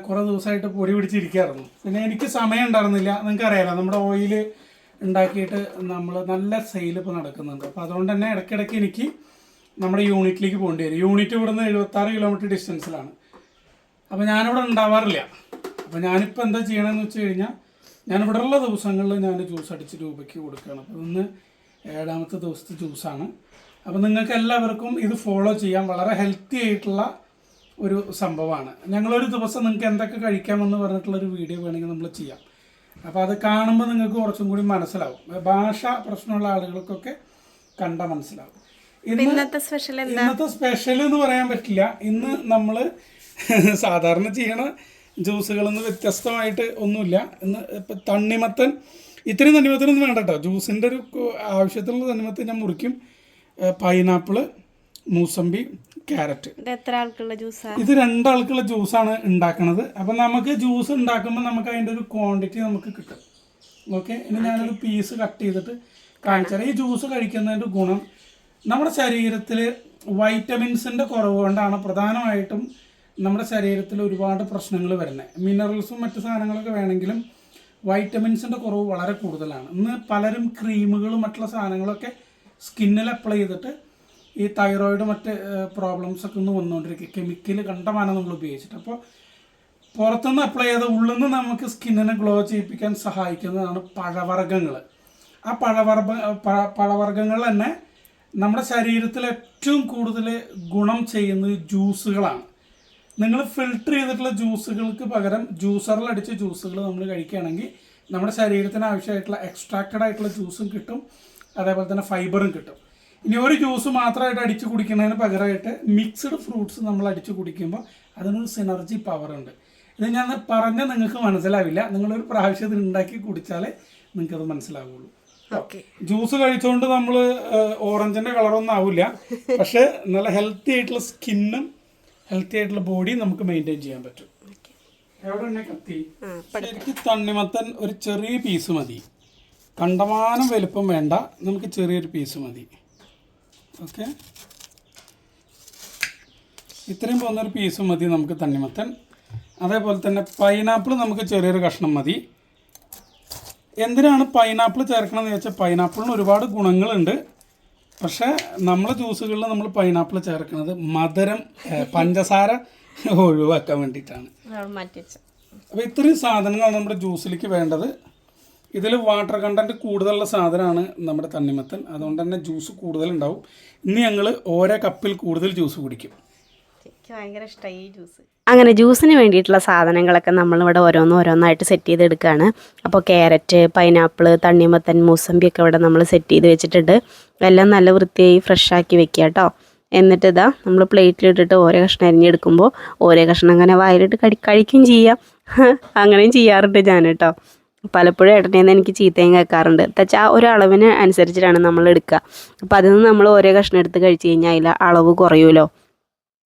കുറേ ദിവസമായിട്ട് പൊടി പിടിച്ചിരിക്കായിരുന്നു. പിന്നെ എനിക്ക് സമയം ഉണ്ടായിരുന്നില്ല. നിങ്ങൾക്ക് അറിയാലോ നമ്മുടെ ഓയിൽ ഉണ്ടാക്കിയിട്ട് നമ്മൾ നല്ല സെയിൽ ഇപ്പോൾ നടക്കുന്നുണ്ട്. അപ്പോൾ അതുകൊണ്ട് തന്നെ ഇടയ്ക്കിടയ്ക്ക് എനിക്ക് നമ്മുടെ യൂണിറ്റിലേക്ക് പോകേണ്ടി വരും. യൂണിറ്റ് ഇവിടുന്ന് എഴുപത്താറ് കിലോമീറ്റർ ഡിസ്റ്റൻസിലാണ്. അപ്പോൾ ഞാനിവിടെ ഉണ്ടാവാറില്ല. അപ്പോൾ ഞാനിപ്പോൾ എന്താ ചെയ്യണമെന്ന് വെച്ച് കഴിഞ്ഞാൽ ഞാൻ ഇവിടെ ഉള്ള ദിവസങ്ങളിൽ ഞാൻ ജ്യൂസ് അടിച്ച് രൂപയ്ക്ക് കൊടുക്കുകയാണ്. അപ്പോൾ ഇന്ന് ഏഴാമത്തെ ദിവസത്തെ ജ്യൂസാണ്. അപ്പോൾ നിങ്ങൾക്ക് എല്ലാവർക്കും ഇത് ഫോളോ ചെയ്യാം വളരെ ഹെൽത്തി ആയിട്ടുള്ള ഒരു സംഭവമാണ്. ഞങ്ങളൊരു ദിവസം നിങ്ങൾക്ക് എന്തൊക്കെ കഴിക്കാമെന്ന് പറഞ്ഞിട്ടുള്ളൊരു വീഡിയോ വേണമെങ്കിൽ നമ്മൾ ചെയ്യാം. അപ്പോൾ അത് കാണുമ്പോൾ നിങ്ങൾക്ക് കുറച്ചും കൂടി മനസ്സിലാവും. ഭാഷ പ്രശ്നമുള്ള ആളുകൾക്കൊക്കെ കണ്ട മനസ്സിലാവും. ഇന്നത്തെ സ്പെഷ്യൽ ഇന്നത്തെ സ്പെഷ്യൽ എന്ന് പറയാൻ പറ്റില്ല. ഇന്ന് നമ്മൾ സാധാരണ ചെയ്യണ ജ്യൂസുകളിൽ നിന്ന് വ്യത്യസ്തമായിട്ട് ഒന്നുമില്ല. ഇന്ന് ഇപ്പം തണ്ണിമത്തൻ ഇത്രയും തണ്ണിമത്തനൊന്നും വേണ്ട കേട്ടോ ജ്യൂസിന്റെ ഒരു ആവശ്യത്തിനുള്ള തണ്ണിമത്തൻ ഞാൻ മുറിക്കും. Pineapple mosambi carrot. ഇത് എത്ര ആൾക്കുള്ള ജ്യൂസാ? ഇത് രണ്ടാൾക്കുള്ള ജ്യൂസാണ് ഉണ്ടാക്കുന്നത് അപ്പം നമുക്ക് ജ്യൂസ് ഉണ്ടാക്കുമ്പോൾ നമുക്ക് അതിന്റെ ഒരു ക്വാണ്ടിറ്റി നമുക്ക് കിട്ടും. ഓക്കെ? ഇനി ഞാനൊരു പീസ് കട്ട് ചെയ്തിട്ട് കാണിച്ചാൽ ഈ ജ്യൂസ് കഴിക്കുന്നതിന്റെ ഗുണം നമ്മുടെ ശരീരത്തിൽ വൈറ്റമിൻസിന്റെ കുറവ് കൊണ്ടാണ് പ്രധാനമായിട്ടും നമ്മുടെ ശരീരത്തിൽ ഒരുപാട് പ്രശ്നങ്ങൾ വരുന്നത് മിനറൽസും മറ്റു സാധനങ്ങളൊക്കെ വേണമെങ്കിലും വൈറ്റമിൻസിന്റെ കുറവ് വളരെ കൂടുതലാണ്. ഇന്ന് പലരും ക്രീമുകളും മറ്റുള്ള സാധനങ്ങളൊക്കെ സ്കിന്നിൽ അപ്ലൈ ചെയ്തിട്ട് ഈ തൈറോയിഡ് മറ്റ് പ്രോബ്ലംസ് ഒക്കെ ഒന്ന് വന്നുകൊണ്ടിരിക്കുക കെമിക്കൽ കണ്ടമാണ് നമ്മൾ ഉപയോഗിച്ചിട്ട്. അപ്പോൾ പുറത്തുനിന്ന് അപ്ലൈ ചെയ്ത ഉള്ളിൽ നിന്ന് നമുക്ക് സ്കിന്നിനെ ഗ്ലോ ചെയ്യിപ്പിക്കാൻ സഹായിക്കുന്നതാണ് പഴവർഗങ്ങൾ. ആ പഴവർഗ പഴ- പഴവർഗങ്ങൾ തന്നെ നമ്മുടെ ശരീരത്തിൽ ഏറ്റവും കൂടുതൽ ഗുണം ചെയ്യുന്നത് ജ്യൂസുകളാണ് നിങ്ങൾ ഫിൽട്ടർ ചെയ്തിട്ടുള്ള ജ്യൂസുകൾക്ക് പകരം ജ്യൂസറിൽ അടിച്ച ജ്യൂസുകൾ നമ്മൾ കഴിക്കുകയാണെങ്കിൽ നമ്മുടെ ശരീരത്തിന് ആവശ്യമായിട്ടുള്ള എക്സ്ട്രാക്റ്റഡ് ആയിട്ടുള്ള ജ്യൂസും കിട്ടും. അതേപോലെ തന്നെ ഫൈബറും കിട്ടും. ഇനി ഒരു ജ്യൂസ് മാത്രമായിട്ട് അടിച്ച് കുടിക്കുന്നതിന് പകരമായിട്ട് മിക്സ്ഡ് ഫ്രൂട്ട്സ് നമ്മൾ അടിച്ച് കുടിക്കുമ്പോൾ അതിനൊരു സിനർജി പവർ ഉണ്ട്. ഇത് ഞാൻ പറഞ്ഞ നിങ്ങൾക്ക് മനസ്സിലാവില്ല. നിങ്ങളൊരു പ്രാവശ്യത്തിൽ ഉണ്ടാക്കി കുടിച്ചാലേ നിങ്ങൾക്കത് മനസ്സിലാവുള്ളൂ. ഓക്കെ. ജ്യൂസ് കഴിച്ചുകൊണ്ട് നമ്മൾ ഓറഞ്ചിന്റെ കളറൊന്നും ആവില്ല. പക്ഷെ നല്ല ഹെൽത്തി ആയിട്ടുള്ള സ്കിന്നും ഹെൽത്തി ആയിട്ടുള്ള ബോഡി നമുക്ക് മെയിന്റെയിൻ ചെയ്യാൻ പറ്റും. എവിടെ കത്തി? ശരിക്കും തണ്ണിമത്തൻ ഒരു ചെറിയ പീസ് മതി. കണ്ടമാനം വലുപ്പം വേണ്ട നമുക്ക് ചെറിയൊരു പീസ് മതി. ഓക്കെ ഇത്രയും പോകുന്നൊരു പീസ് മതി നമുക്ക് തണ്ണിമത്തൻ. അതേപോലെ തന്നെ പൈനാപ്പിൾ നമുക്ക് ചെറിയൊരു കഷ്ണം മതി. എന്തിനാണ് പൈനാപ്പിൾ ചേർക്കണമെന്ന് ചോദിച്ചാൽ പൈനാപ്പിളിന് ഒരുപാട് ഗുണങ്ങളുണ്ട്. പക്ഷേ നമ്മളെ ജ്യൂസുകളിൽ നമ്മൾ പൈനാപ്പിൾ ചേർക്കുന്നത് മധുരം പഞ്ചസാര [LAUGHS] ഒഴിവാക്കാൻ വേണ്ടിയിട്ടാണ്. അപ്പോൾ ഇത്രയും സാധനങ്ങളാണ് നമ്മുടെ ജ്യൂസിലേക്ക് വേണ്ടത്. ഇതിൽ വാട്ടർ കണ്ടന്റ് കൂടുതലുള്ള സാധനമാണ് നമ്മുടെ തണ്ണിമത്തൻ. അതുകൊണ്ട് തന്നെ ജ്യൂസ് കൂടുതലുണ്ടാവും. ഇനി ഞങ്ങൾ ഓരോ കപ്പിൽ കൂടുതൽ ജ്യൂസ് കുടിക്കും. എനിക്ക് ഭയങ്കര ഇഷ്ടമായി ജ്യൂസ്. അങ്ങനെ ജ്യൂസിന് വേണ്ടിയിട്ടുള്ള സാധനങ്ങളൊക്കെ നമ്മളിവിടെ ഓരോന്ന് ഓരോന്നായിട്ട് സെറ്റ് ചെയ്തെടുക്കുകയാണ് അപ്പോൾ ക്യാരറ്റ് പൈനാപ്പിൾ തണ്ണിമത്തൻ മൂസമ്പി ഒക്കെ ഇവിടെ നമ്മൾ സെറ്റ് ചെയ്ത് വെച്ചിട്ടുണ്ട്. എല്ലാം നല്ല വൃത്തിയായി ഫ്രഷാക്കി വെക്കുക കേട്ടോ. എന്നിട്ട് ഇതാ നമ്മൾ പ്ലേറ്റിലിട്ടിട്ട് ഓരോ കഷ്ണം അരിഞ്ഞെടുക്കുമ്പോൾ ഓരോ കഷ്ണം അങ്ങനെ വായിലിട്ട് കടി കഴിക്കുകയും ചെയ്യാം. [LAUGHS] അങ്ങനെയും ചെയ്യാറുണ്ട് ഞാൻ കേട്ടോ. പലപ്പോഴും ഏട്ടനെന്ന് എനിക്ക് ചീത്തയും കേൾക്കാറുണ്ട്. എന്താ ഒരു അളവിന് അനുസരിച്ചിട്ടാണ് നമ്മൾ എടുക്കുക. അപ്പോൾ അതിൽ നിന്ന് നമ്മൾ ഓരോ കഷ്ണം എടുത്ത് കഴിച്ച് കഴിഞ്ഞാൽ അതിൽ അളവ് കുറയുമല്ലോ.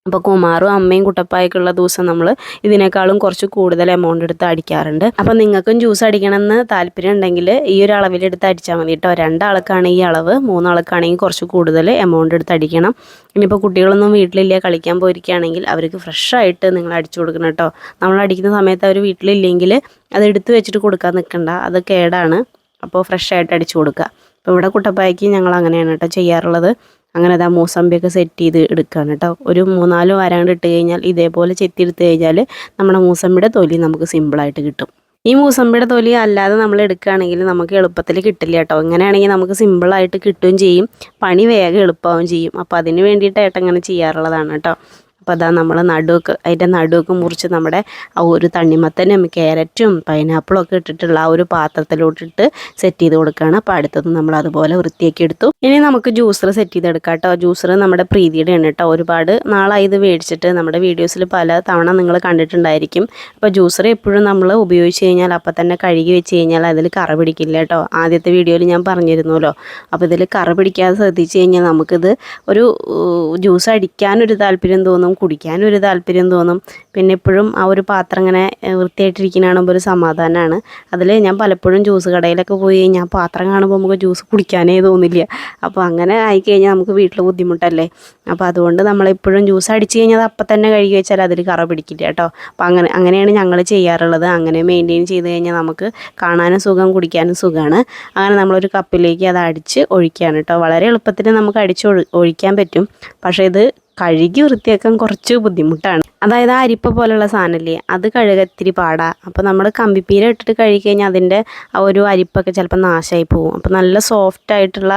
അപ്പോൾ കുമാറും അമ്മയും കുട്ടപ്പായൊക്കെയുള്ള ദിവസം നമ്മൾ ഇതിനേക്കാളും കുറച്ച് കൂടുതൽ എമൗണ്ട് എടുത്ത് അടിക്കാറുണ്ട്. അപ്പോൾ നിങ്ങൾക്കും ജ്യൂസ് അടിക്കണമെന്ന് താല്പര്യം ഉണ്ടെങ്കിൽ ഈ ഒരു അളവിലെടുത്ത് അടിച്ചാൽ മതി കേട്ടോ രണ്ടാൾക്കാണ് ഈ അളവ് മൂന്നാൾക്കാണെങ്കിൽ കുറച്ച് കൂടുതൽ എമൗണ്ട് എടുത്ത് അടിക്കണം. ഇനിയിപ്പോൾ കുട്ടികളൊന്നും വീട്ടിലില്ല കളിക്കാൻ പോയിരിക്കുകയാണെങ്കിൽ അവർക്ക് ഫ്രഷായിട്ട് നിങ്ങൾ അടിച്ചു കൊടുക്കണം കേട്ടോ നമ്മൾ അടിക്കുന്ന സമയത്ത് അവർ വീട്ടിലില്ലെങ്കിൽ അത് എടുത്ത് വെച്ചിട്ട് കൊടുക്കാൻ നിൽക്കണ്ട. അത് കേടാണ്. അപ്പോൾ ഫ്രഷായിട്ട് അടിച്ചു കൊടുക്കുക. അപ്പോൾ ഇവിടെ കുട്ടപ്പായ്ക്ക് ഞങ്ങൾ അങ്ങനെയാണ് കേട്ടോ ചെയ്യാറുള്ളത്. അങ്ങനെ അതാ മൂസമ്പിയൊക്കെ സെറ്റ് ചെയ്ത് എടുക്കുകയാണ് കേട്ടോ ഒരു മൂന്നാൽ വരാണ്ട് ഇട്ട് കഴിഞ്ഞാൽ ഇതേപോലെ ചെത്തി എടുത്ത് കഴിഞ്ഞാൽ നമ്മുടെ മൂസമ്പിയുടെ തൊലി നമുക്ക് സിമ്പിളായിട്ട് കിട്ടും. ഈ മൂസമ്പിയുടെ തൊലി അല്ലാതെ നമ്മൾ എടുക്കുകയാണെങ്കിൽ നമുക്ക് എളുപ്പത്തിൽ കിട്ടില്ല കേട്ടോ ഇങ്ങനെയാണെങ്കിൽ നമുക്ക് സിമ്പിളായിട്ട് കിട്ടുകയും ചെയ്യും. പണി വേഗം എളുപ്പമാവുകയും ചെയ്യും. അപ്പോൾ അതിന് വേണ്ടിയിട്ട് ഏട്ടങ്ങനെ ചെയ്യാറുള്ളതാണ് കേട്ടോ അപ്പോൾ അതാ നമ്മൾ നടുവൊക്കെ അതിന്റെ നടുവൊക്കെ മുറിച്ച് നമ്മുടെ ആ ഒരു തണ്ണിമത്തനും ക്യാരറ്റും പൈനാപ്പിളും ഒക്കെ ഇട്ടിട്ടുള്ള ആ ഒരു പാത്രത്തിലോട്ടിട്ട് സെറ്റ് ചെയ്ത് കൊടുക്കുകയാണ് അപ്പോൾ അടുത്തത് നമ്മൾ അതുപോലെ വൃത്തിയാക്കി എടുത്തു. ഇനി നമുക്ക് ജ്യൂസർ സെറ്റ് ചെയ്തെടുക്കാം കേട്ടോ. ജ്യൂസർ നമ്മുടെ പ്രീതിയുടെ ആണ് കേട്ടോ. ഒരുപാട് നാളായി ഇത് മേടിച്ചിട്ട് നമ്മുടെ വീഡിയോസിൽ പല തവണ നിങ്ങൾ കണ്ടിട്ടുണ്ടായിരിക്കും. അപ്പോൾ ജ്യൂസർ എപ്പോഴും നമ്മൾ ഉപയോഗിച്ച് കഴിഞ്ഞാൽ അപ്പം തന്നെ കഴുകി വെച്ച് കഴിഞ്ഞാൽ അതിൽ കറ പിടിക്കില്ല കേട്ടോ. ആദ്യത്തെ വീഡിയോയിൽ ഞാൻ പറഞ്ഞിരുന്നല്ലോ. അപ്പോൾ ഇതിൽ കറ പിടിക്കാതെ ശ്രദ്ധിച്ച് കഴിഞ്ഞാൽ നമുക്കിത് ഒരു ജ്യൂസ് അടിക്കാനൊരു താല്പര്യം തോന്നും. കുടിക്കാനൊരു താല്പര്യം തോന്നും. പിന്നെ എപ്പോഴും ആ ഒരു പാത്രം ഇങ്ങനെ ഏഹ്, വൃത്തിയായിട്ടിരിക്കുന്ന കാണുമ്പോൾ ഒരു സമാധാനമാണ് അതിൽ ഞാൻ പലപ്പോഴും ജ്യൂസ് കടയിലൊക്കെ പോയി കഴിഞ്ഞാൽ പാത്രം കാണുമ്പോൾ നമുക്ക് ജ്യൂസ് കുടിക്കാനേ തോന്നില്ല. അപ്പോൾ അങ്ങനെ ആയിക്കഴിഞ്ഞാൽ നമുക്ക് വീട്ടിൽ ബുദ്ധിമുട്ടല്ലേ? അപ്പോൾ അതുകൊണ്ട് നമ്മളെപ്പോഴും ജ്യൂസ് അടിച്ച് കഴിഞ്ഞാൽ അപ്പം തന്നെ കഴുകി വെച്ചാൽ അതിൽ കറ പിടിക്കില്ല കേട്ടോ. അപ്പോൾ അങ്ങനെ അങ്ങനെയാണ് ഞങ്ങൾ ചെയ്യാറുള്ളത്. അങ്ങനെ മെയിന്റെയിൻ ചെയ്ത് കഴിഞ്ഞാൽ നമുക്ക് കാണാനും സുഖം കുടിക്കാനും സുഖമാണ്. അങ്ങനെ നമ്മളൊരു കപ്പിലേക്ക് അത് അടിച്ച് ഒഴിക്കുകയാണ് കേട്ടോ. വളരെ എളുപ്പത്തിൽ നമുക്ക് അടിച്ച് ഒഴി- ഒഴിക്കാൻ പറ്റും. പക്ഷേ ഇത് കഴുകി വൃത്തിയാക്കാൻ കുറച്ച് ബുദ്ധിമുട്ടാണ്. അതായത് അരിപ്പ പോലുള്ള സാധനമില്ലേ അത് കഴുകാൻ ഇത്തിരി പാടാ. അപ്പോൾ നമ്മൾ കമ്പിപ്പീര ഇട്ടിട്ട് കഴുകി കഴിഞ്ഞാൽ അതിന്റെ ആ ഒരു അരിപ്പൊക്കെ ചിലപ്പോൾ നാശമായി പോകും. അപ്പോൾ നല്ല സോഫ്റ്റ് ആയിട്ടുള്ള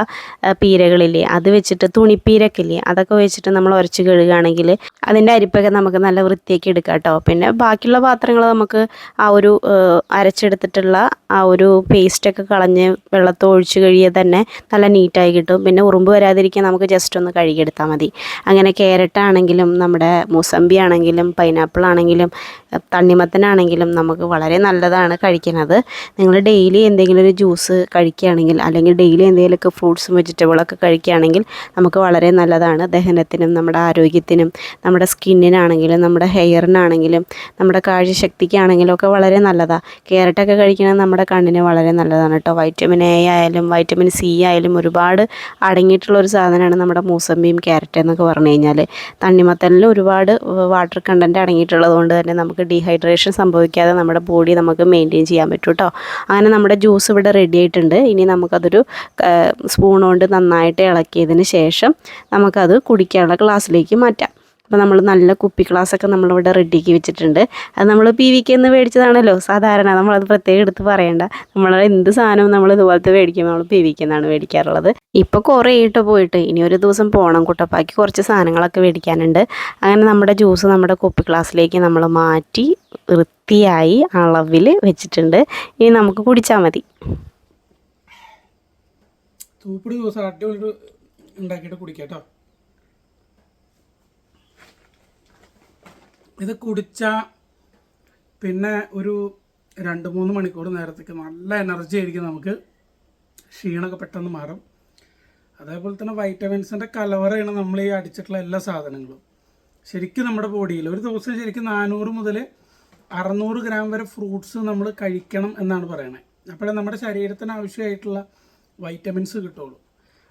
പീരകളില്ലേ അത് വെച്ചിട്ട് തുണിപ്പീരൊക്കെ ഇല്ലേ അതൊക്കെ വെച്ചിട്ട് നമ്മൾ ഉരച്ച് കഴുകുകയാണെങ്കിൽ അതിന്റെ അരിപ്പൊക്കെ നമുക്ക് നല്ല വൃത്തിയാക്കി എടുക്കാം കേട്ടോ പിന്നെ ബാക്കിയുള്ള പാത്രങ്ങൾ നമുക്ക് ആ ഒരു അരച്ചെടുത്തിട്ടുള്ള ആ ഒരു പേസ്റ്റൊക്കെ കളഞ്ഞ് വെള്ളത്തോ ഒഴിച്ച് കഴിയാൽ തന്നെ നല്ല നീറ്റായി കിട്ടും. പിന്നെ ഉറുമ്പ് വരാതിരിക്കാൻ നമുക്ക് ജസ്റ്റ് ഒന്ന് കഴുകിയെടുത്താൽ മതി. അങ്ങനെ ക്യാരറ്റ് ആണെങ്കിലും നമ്മുടെ മുസമ്പി ആണെങ്കിലും പൈനാപ്പിൾ ആണെങ്കിലും തണ്ണിമത്തനാണെങ്കിലും നമുക്ക് വളരെ നല്ലതാണ് കഴിക്കുന്നത്. നിങ്ങൾ ഡെയിലി എന്തെങ്കിലും ഒരു ജ്യൂസ് കഴിക്കുകയാണെങ്കിൽ അല്ലെങ്കിൽ ഡെയിലി എന്തെങ്കിലുമൊക്കെ ഫ്രൂട്ട്സും വെജിറ്റബിളൊക്കെ കഴിക്കുകയാണെങ്കിൽ നമുക്ക് വളരെ നല്ലതാണ്. ദഹനത്തിനും നമ്മുടെ ആരോഗ്യത്തിനും നമ്മുടെ സ്കിന്നിനാണെങ്കിലും നമ്മുടെ ഹെയറിനാണെങ്കിലും നമ്മുടെ കാഴ്ചശക്തിക്കാണെങ്കിലും ഒക്കെ വളരെ നല്ലതാണ് ക്യാരറ്റൊക്കെ കഴിക്കുന്നത് നമ്മുടെ കണ്ണിന് വളരെ നല്ലതാണ് കേട്ടോ വൈറ്റമിൻ എ ആയാലും വൈറ്റമിൻ സി ആയാലും ഒരുപാട് അടങ്ങിയിട്ടുള്ള ഒരു സാധനമാണ് നമ്മുടെ മൂസമ്പിയും ക്യാരറ്റ് എന്നൊക്കെ പറഞ്ഞു കഴിഞ്ഞാൽ തണ്ണിമത്തനിൽ ഒരുപാട് വാട്ടർ കണ്ടന്റ് അടങ്ങിയിട്ടുള്ളത് കൊണ്ട് തന്നെ നമുക്ക് ഡീഹൈഡ്രേഷൻ സംഭവിക്കാതെ നമ്മുടെ ബോഡി നമുക്ക് മെയിന്റെയിൻ ചെയ്യാൻ പറ്റും കേട്ടോ അങ്ങനെ നമ്മുടെ ജ്യൂസ് ഇവിടെ റെഡി ആയിട്ടുണ്ട്. ഇനി നമുക്കതൊരു സ്പൂൺ കൊണ്ട് നന്നായിട്ട് ഇളക്കിയതിന് ശേഷം നമുക്കത് കുടിക്കാനുള്ള ഗ്ലാസ്സിലേക്ക് മാറ്റാം. അപ്പോൾ നമ്മൾ നല്ല കുപ്പി ഗ്ലാസ്സൊക്കെ നമ്മളിവിടെ റെഡിയാക്കി വെച്ചിട്ടുണ്ട്. അത് നമ്മൾ പി വിക്ക് എന്ന് മേടിച്ചതാണല്ലോ. സാധാരണ നമ്മളത് പ്രത്യേകം എടുത്ത് പറയണ്ട. നമ്മൾ എന്ത് സാധനവും നമ്മൾ ഇതുപോലത്തെ മേടിക്കുമ്പോൾ നമ്മൾ പി വിക്ക് എന്നാണ് മേടിക്കാറുള്ളത്. ഇപ്പോൾ കുറേ ഇട്ട് പോയിട്ട് ഇനി ഒരു ദിവസം പോകണം കുട്ടപ്പാക്കി കുറച്ച് സാധനങ്ങളൊക്കെ മേടിക്കാനുണ്ട്. അങ്ങനെ നമ്മുടെ ജ്യൂസ് നമ്മുടെ കുപ്പി ഗ്ലാസ്സിലേക്ക് നമ്മൾ മാറ്റി വൃത്തിയായി അളവിൽ വെച്ചിട്ടുണ്ട്. ഇനി നമുക്ക് കുടിച്ചാൽ മതി. തൂപ്പിടി ദിവസം അടിപൊളി ഉണ്ടാക്കിയിട്ട് കുടിക്കാം കേട്ടോ. ഇത് കുടിച്ച പിന്നെ ഒരു രണ്ട് മൂന്ന് മണിക്കൂർ നേരത്തേക്ക് നല്ല എനർജി ആയിരിക്കും നമുക്ക്. ക്ഷീണമൊക്കെ പെട്ടെന്ന് മാറും. അതേപോലെ തന്നെ വൈറ്റമിൻസിന്റെ കലവറയാണ് നമ്മൾ ഈ അടിച്ചിട്ടുള്ള എല്ലാ സാധനങ്ങളും. ശരിക്കും നമ്മുടെ ബോഡിയിൽ ഒരു ദിവസം ശരിക്കും നാനൂറ് മുതൽ അറുന്നൂറ് ഗ്രാം വരെ ഫ്രൂട്ട്സ് നമ്മൾ കഴിക്കണം എന്നാണ് പറയണത് അപ്പോഴേ നമ്മുടെ ശരീരത്തിന് ആവശ്യമായിട്ടുള്ള വൈറ്റമിൻസ് കിട്ടുള്ളൂ.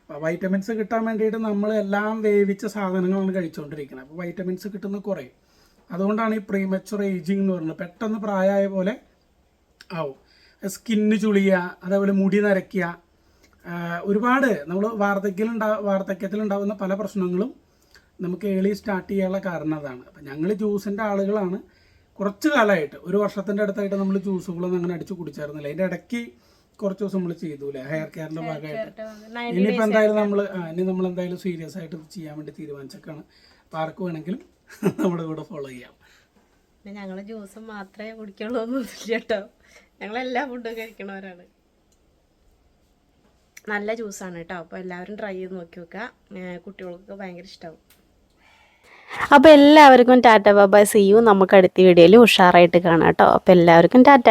അപ്പോൾ വൈറ്റമിൻസ് കിട്ടാൻ വേണ്ടിയിട്ട് നമ്മൾ എല്ലാം വേവിച്ച സാധനങ്ങളാണ് കഴിച്ചുകൊണ്ടിരിക്കുന്നത്. അപ്പോൾ വൈറ്റമിൻസ് കിട്ടുന്നത് കുറയും. അതുകൊണ്ടാണ് ഈ പ്രീമച്ചുർ ഏജിങ് എന്ന് പറയുന്നത്. പെട്ടെന്ന് പ്രായമായ പോലെ ആവും. സ്കിന്ന് ചുളിയുക അതേപോലെ മുടി നരയ്ക്കുക ഒരുപാട് നമ്മൾ വാർദ്ധക്യത്തിലുണ്ടാ വാർദ്ധക്യത്തിലുണ്ടാകുന്ന പല പ്രശ്നങ്ങളും നമുക്ക് ഏളി സ്റ്റാർട്ട് ചെയ്യാനുള്ള കാരണം അതാണ്. അപ്പം ഞങ്ങൾ ജ്യൂസിന്റെ ആളുകളാണ് കുറച്ച് കാലമായിട്ട്. ഒരു വർഷത്തിന്റെ അടുത്തായിട്ട് നമ്മൾ ജ്യൂസുകളൊന്നും അങ്ങനെ അടിച്ച് കുടിച്ചായിരുന്നില്ല. അതിന്റെ ഇടയ്ക്ക് കുറച്ച് ദിവസം നമ്മൾ ചെയ്തു അല്ലേ ഹെയർ കെയറിന്റെ ഭാഗമായിട്ട്. ഇനിയിപ്പോൾ എന്തായാലും നമ്മൾ ഇനി നമ്മൾ എന്തായാലും സീരിയസ് ആയിട്ട് ചെയ്യാൻ വേണ്ടി തീരുമാനിച്ചേക്കാണ്. അപ്പോൾ ആർക്ക് വേണമെങ്കിലും നമ്മുടെ കൂടെ ഫോളോ ചെയ്യാം. പിന്നെ ഞങ്ങൾ ജ്യൂസ് മാത്രമേ കുടിക്കുള്ളൂ ഒന്നുമില്ല കേട്ടോ. ഞങ്ങളെല്ലാ ഫുഡും കഴിക്കണവരാണ്. നല്ല ജ്യൂസാണ് കേട്ടോ. അപ്പോൾ എല്ലാവരും ട്രൈ ചെയ്ത് നോക്കി നോക്കുക കുട്ടികൾക്കൊക്കെ ഭയങ്കര ഇഷ്ടമാവും അപ്പോൾ എല്ലാവർക്കും ടാറ്റ ബാബ സി യു നമുക്ക് അടുത്ത വീഡിയോയിൽ ഉഷാറായിട്ട് കാണാം കേട്ടോ. അപ്പോൾ എല്ലാവർക്കും ടാറ്റ.